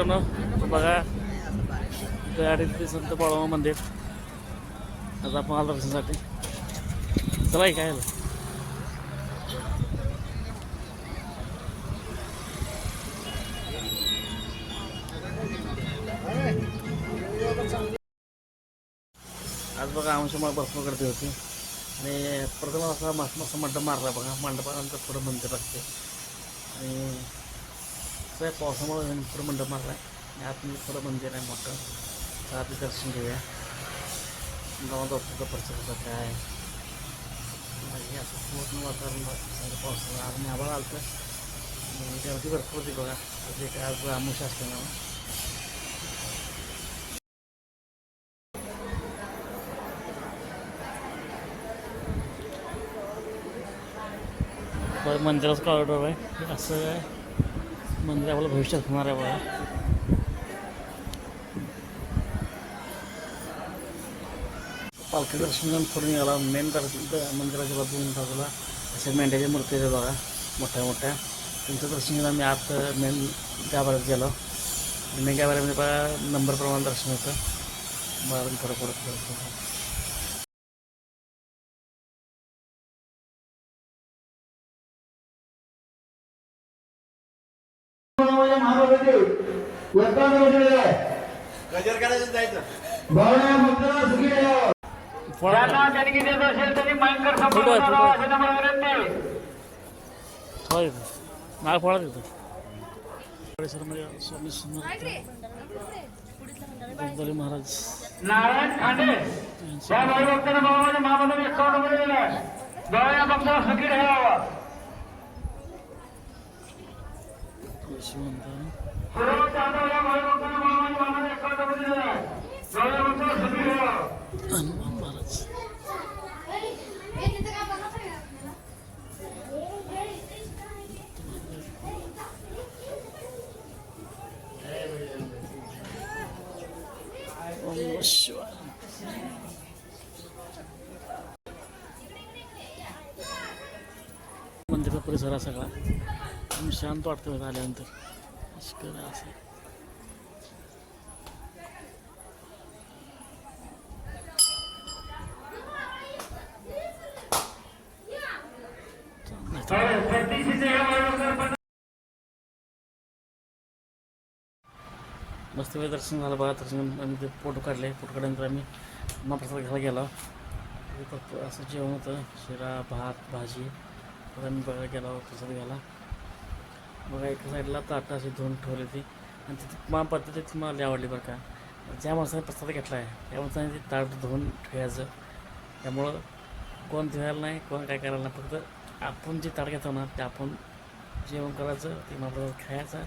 मित्रांनो बघा गाडीत ते संत बाळामा मंदिर आता आपण आलो दर्शनासाठी चला हे काय बघा आमच्यामुळे भरपूर गर्दी होती. आणि प्रथम असा मस्त मस्त मंडप मारला बघा. मंडपानंतर थोडं मंदिर लागते आणि काय पावसामुळे पुढं मंडप मारला. आहे आणि आतमध्ये थोडं मंदिर आहे मोठं. तर आधी दर्शन घेऊया. गावात डॉक्टरचा परिचय कसा काय. आहे. असं पूर्ण वातावरण पावसाळा आज मी आभाळ आलं तर गर्दी भरपूर होती बघा. जे काय आज आमुष ना बरं मंदिराचं कॉरिडॉर आहे. असं आहे. मंदिर आपलं भविष्यात होणार आहे बघा. पालखी दर्शन करून निघाला. मेन मंदिराच्या बाजून बाजूला अशा मेंढ्याच्या मूर्ती आहेत बघा. मोठ्या मोठ्या. त्यांचं दर्शन घेऊन आम्ही आत मेन गाभाऱ्यात गेलो. मेन गाभाऱ्यामध्ये बघा नंबर दर्शन होतं. बरं थोडं पुढं. ज्यांना देणगी देत असेल त्यांनी आहे, संपर्क करावा. अशी नम्र विनंती फोडा स्वामी समर्थ गोंदवले महाराज. नारायण खांडे या या भाईभक्तांना बाबाच्या महामंडळ एकावन्नमध्ये दिलाय डोळ्या भक्ताला सुखी ठेवावा. हनुमान महाराज ओम नमः मंदिराचा परिसर हा सगळा. एकदम शांत वाटतं आल्यानंतर. पुष्कळ असं. मस्त वेळ दर्शन झालं बघा दर्शन आम्ही ते फोटो काढले फोटो काढल्यानंतर आम्ही महाप्रसाद घ्यायला गेलो. असं जेवण होतं शिरा भात भाजी. तर आम्ही बघायला गेलो प्रसाद घ्यायला. बघा एका साईडला ताटं अशी धुवून ठेवली ती आणि तिथे मा पद्धतीत मला आवडली बरं का. ज्या माणसाने प्रसाद घेतला आहे त्या माणसाने ते ताट धुवून ठेवायचं. त्यामुळं कोण धुवायला नाही कोण काय करायला नाही फक्त आपण जे ताट घेतो ना ते आपण जेवण करायचं ते महाप्रसाद खायचं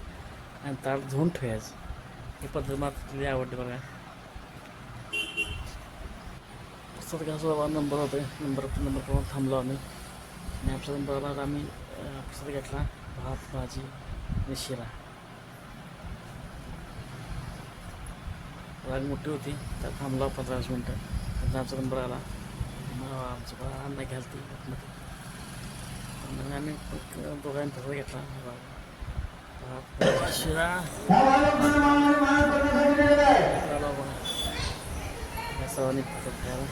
आणि ताट धुवून ठेवायचं. ही पद्धत मला लई आवडली बघा पुस्तक कसं बाबा नंबर होते नंबर नंबर थांबलो आम्ही. आणि आमच्या नंबरला आम्ही प्रसाद घेतला. भात भाजी आणि शिरा राग मोठी होती तर थांबलो पंधरा वीस मिनटं. नंतर आमचा नंबर आला. आमचं बा अन्न घ्याल ती मग आम्ही दोघांनी पुस्तक घेतला. भात शिरा. सर्वांनी खायला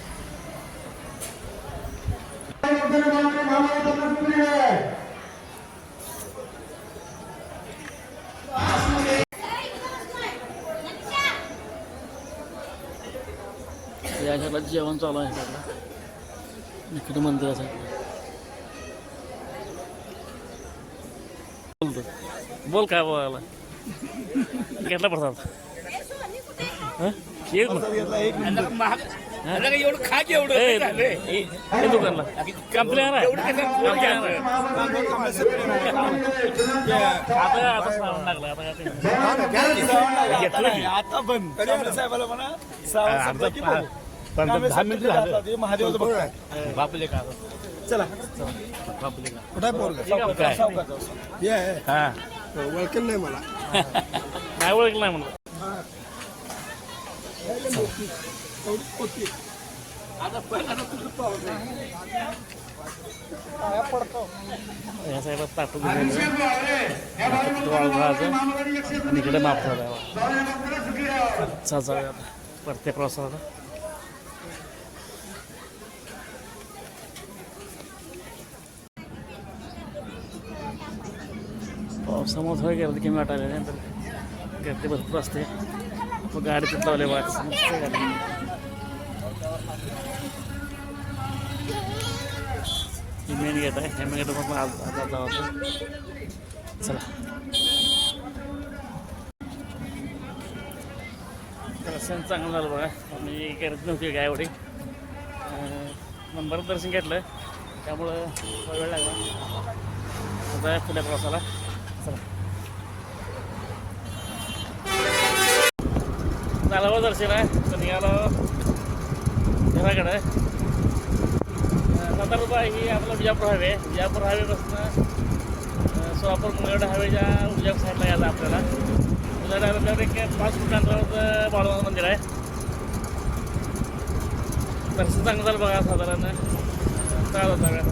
या घराला जेवण चालू आहे इकडे मंदिराचं बोलतो. बोल काय बोलायला. घेतला प्रसाद. हं? एक मिनिट. एवढं खा एवढं दुकानला. कंप्लेन. आता पण साहेबाला म्हणा. दहा मिनिटं. हे महादेवाचं. बापले का चला बापले का? कुठे पोरगा? काय? हा ओळखेल नाही मला. नाही ओळखलं नाही म्हणलं? पोती पडतो या साहेबात आणि इकडे माप झाला जाऊया आता परते प्रवासाला पावसामुळे थोडं गेलं कमी वाटायला नाही तर गर्दी भरपूर असते. मग गाडी तिथं लावले वाट गाडी मेन गेट आहे. हे मेन गेट मग आज आज जावं चला. तर सण चांगलं झालं बघा. मी गर्दी नव्हती काय एवढी नंबर दर्शन घेतलं. त्यामुळं वेळ लागला. आता पुढल्या प्रवासाला. चला. झालं हो दर्शन आहे तर निघालो. घराकडे सातारा ही आपला विजापूर हायवे. विजापूर हायवेपासून सोलापूर मुंगड हायवेच्या उजव्या साईडला यायला आपल्याला. उजाड आपल्याकडे एक पाच फुट अंतरावर बाळूमामा मंदिर आहे. दर्शन चांगलं झालं बघा साधारण चालत जाऊया